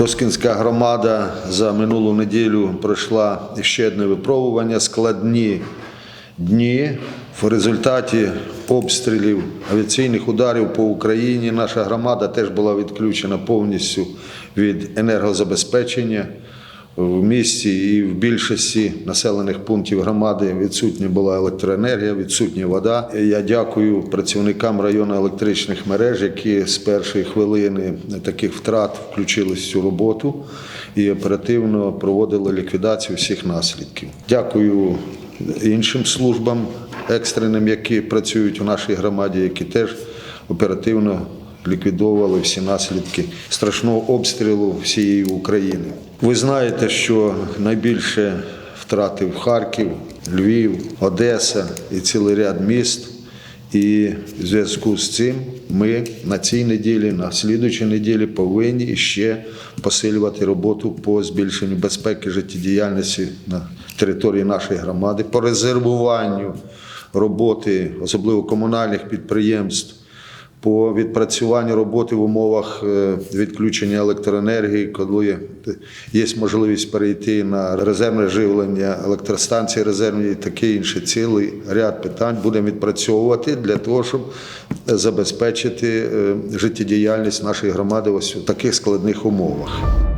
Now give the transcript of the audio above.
Шоскінська громада за минулу неділю пройшла ще одне випробування складні дні. В результаті обстрілів авіаційних ударів по Україні наша громада теж була відключена повністю від енергозабезпечення. В місті і в більшості населених пунктів громади відсутня була електроенергія, відсутня вода. Я дякую працівникам району електричних мереж, які з першої хвилини таких втрат включились в цю роботу і оперативно проводили ліквідацію всіх наслідків. Дякую іншим службам екстреним, які працюють у нашій громаді, які теж оперативно ліквідовували всі наслідки страшного обстрілу всієї України. Ви знаєте, що найбільше втратив Харків, Львів, Одеса і цілий ряд міст. І в зв'язку з цим ми на цій неділі, на слідучій неділі повинні ще посилювати роботу по збільшенню безпеки життєдіяльності на території нашої громади, по резервуванню роботи, особливо комунальних підприємств по відпрацюванню роботи в умовах е, відключення електроенергії, коли є можливість перейти на резервне живлення, електростанції резервні і таке інше. Цілий ряд питань будемо відпрацьовувати для того, щоб забезпечити е, життєдіяльність нашої громади ось у таких складних умовах.